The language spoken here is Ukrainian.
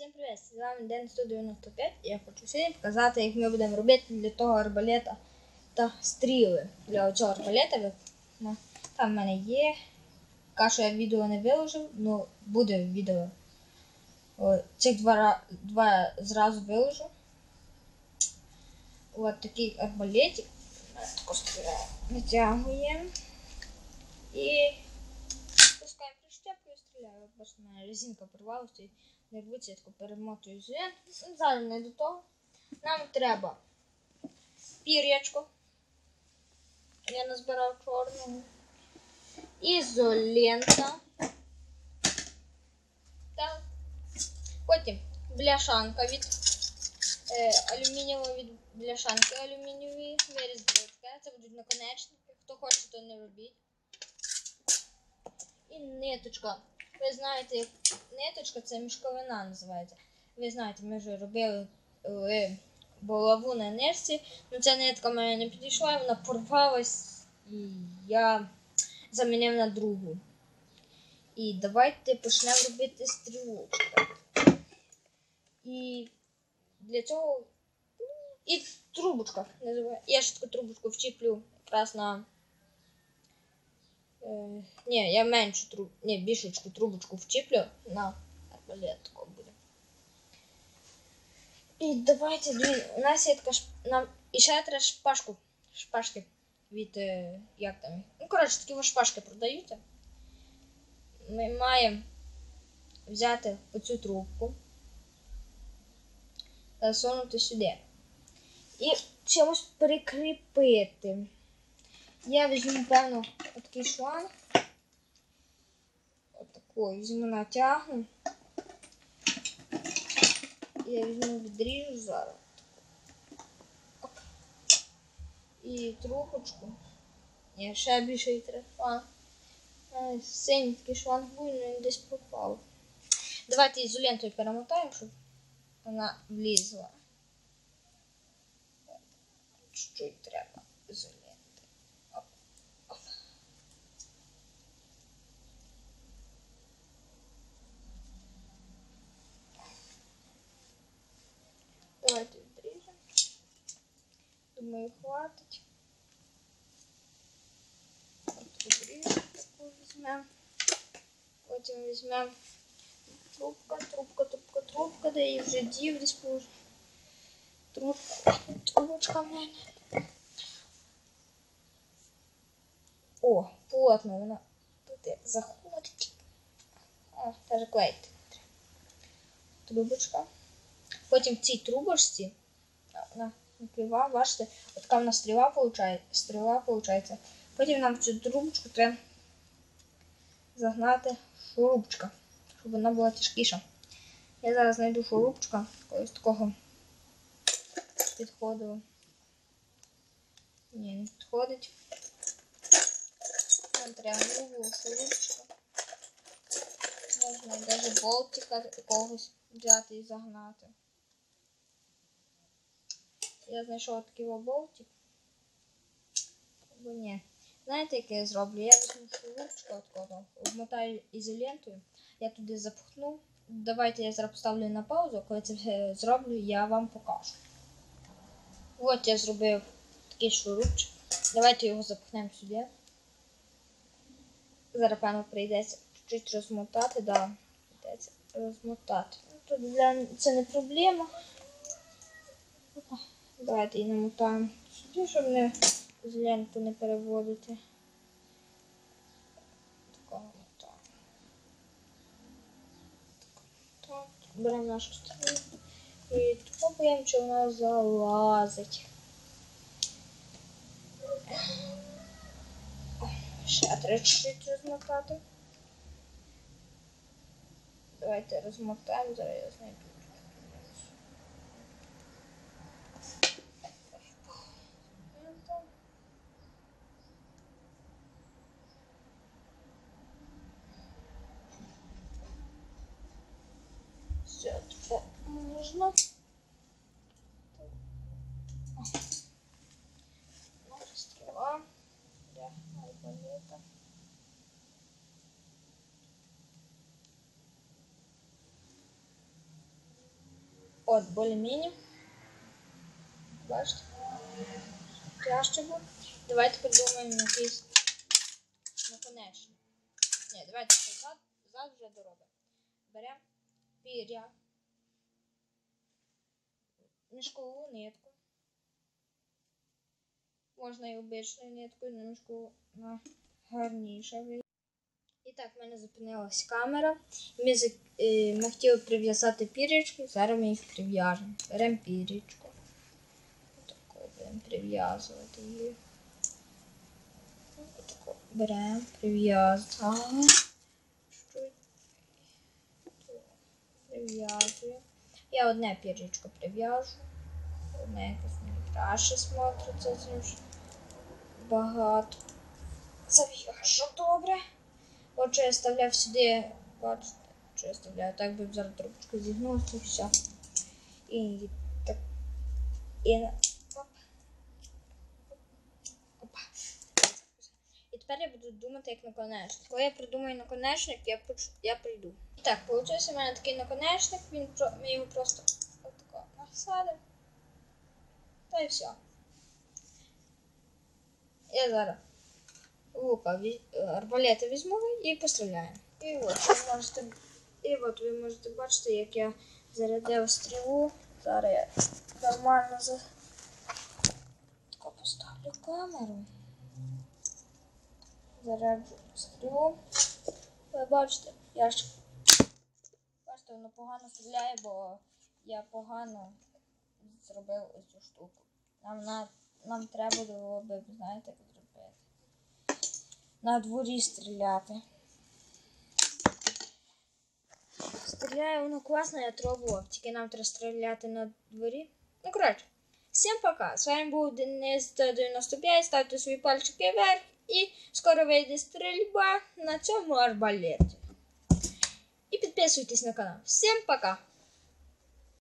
Всім привіт! З вами Ден 195 і я хочу сьогодні показати, як ми будемо робити для того арбалета та стріли. Для цього арбалета там в мене є. Поки я відео не виложив, ну буде відео. Цих два, два зразу виложу. От такий арбалетик. Витягуємо. І Бачите, у мене резинка порвалася і не рвуться, я тако перемотую ізолент. Зараз не до того. Нам треба пір'ячко. Я назбирав чорного. Ізолента. Так. Потім бляшанка від е, алюмінієвої від бляшанки алюмінієвої. Виріз. Це будуть наконечники. Хто хоче, то не робіть. І ниточка. Ви знаєте, ниточка це мішковина називається. Ви знаєте, ми вже робили булаву на нирці. Ну ця нитка мене не підійшла, вона порвалась і я замінив на другу. І давайте почнемо робити стрілочку. І для цього ну, і трубочка називає. Я ж таку трубочку вчіплю якраз на. Е, ні, я меншу труб... Ні, більшечку трубочку вчіплю на арбалет тако буде. І давайте, блін, у нас є така ш... нам і ще треба шпажку. Шпажки від е, як там. Ну, коротше, такі шпажки продаються. Ми маємо взяти оцю трубку, засунути сюди. І чимось прикріпити. Я візьму, певно, такий шланг. Отаку візьму натягну. Я візьму відріжу зараз. Оп. І трубочку. Ні, ще більше і треба. Е, Синій такий шланг був, але він десь пропав. Давайте ізолентою перемотаємо, щоб вона влізла. Чуть-чуть треба ізоленти. Оп, оп. Давайте відріжемо. Думаю, хватить. Таку візьмемо. Потім візьмемо трубка, трубка, трубка, трубка, де її вже дів десь. Трубка, трубочка в мене. О, плотно вона тут заходить. О, даже клеїти. Трубочка. Потім в цій трубочці на накрива, бачите, от в нас стріла виходить, стріла виходить. Потім нам цю трубочку треба загнати шурупчика, щоб вона була тяжкіша. Я зараз знайду шурупчика, якогось такого підходу. Ні, не підходить. Нам треба нового шурупчика. Можна навіть болтика якогось взяти і загнати. Я знайшов такий болтик. Або ні. Знаєте, яке я зроблю? Я візьму шурупчика такого, обмотаю ізолентою, я туди запхну. Давайте я зараз поставлю на паузу, коли це все зроблю, я вам покажу. От я зробив такий шурупчик. Давайте його запхнемо сюди. Зараз, певно, прийдеться чуть-чуть розмотати, да. Прийдеться розмотати. Ну, тут для... Це не проблема. Давайте її намотаємо сюди, щоб не з ленту не переводити. Такого так. Так, беремо нашу сторону і пробуємо, чи вона залазить. Ще треба чуть розмотати. Давайте розмотаємо, зараз я знайду. Все, тепер можна. Наша стріла для арбалета. От, более-менее. Бачите? Краще буде. Давайте придумаємо якийсь наконечник. Ні, давайте ще зад, зад вже доробимо. Пір'я, мішкову нитку. Можна і обичною ниткою, на гарніше. І так, в мене зупинилась камера. Ми, е, ми хотіли прив'язати пірічки, зараз ми їх прив'яжемо. Беремо пірічку. Отако будемо прив'язувати її. Отако беремо, прив'язуємо. Чуть. Прив'язуємо. Я одне пірічко прив'яжу. Одне якось мені краще смотриться, ніж багато. Зав'яжу добре. Отже, я вставляв сюди, бачите, що я вставляю, так би зараз трубочку зігнувся і все. І так. І оп. І тепер я буду думати, як наконечник. Коли я придумаю наконечник, я, я прийду. Так, вийшов у мене такий наконечник, він ми його просто отако насадимо. Та й все. Я зараз лука арбалета візьму і постріляємо. І от ви можете, і от ви можете бачити, як я зарядив стрілу. Зараз я нормально за тако поставлю камеру. Заряджу стрілу. Ви бачите, я ж бачите, воно погано стріляє, бо я погано зробив ось цю штуку. Нам, на, нам треба було би, знаєте, зробити на дворі стріляти. Стріляє воно класно, я пробував, тільки нам треба стріляти на дворі. Ну, коротше, всім пока. З вами був Денис 95. Ставте свої пальчики вверх і скоро вийде стрільба на цьому арбалеті. І підписуйтесь на канал. Всім пока!